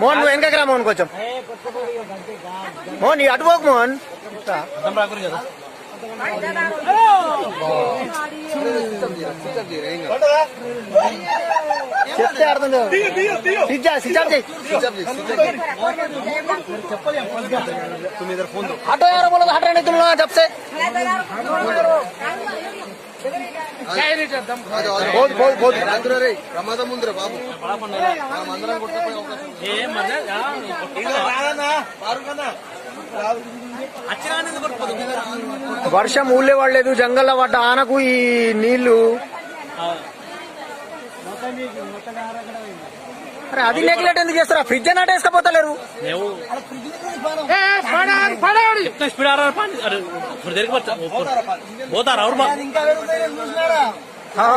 మోహన్ నువ్వు వెనకకి రా మోహన్ కొంచెం మోహన్ నీ అటుపోకు మోహన్ చెప్తే అర్థం లేదు ఆటో ఎవరో బోలో హట్ రండి తుమ్లో చెప్తే ప్రమాదం ఉందిరా బాబు. మనం అందరం కొట్టుకుపోయే అవకాశం వర్షం ఊళ్ళే పడలేదు జంగల్లో పడ్డ ఆనకు ఈ నీళ్ళు అరే అది నెగ్లెక్ట్ ఎందుకు చేస్తారా? ఫ్రిడ్జ్ నాట వేసుకపోతలేరు ఎంత స్పీడ్ ఆడారు పోతారు అవును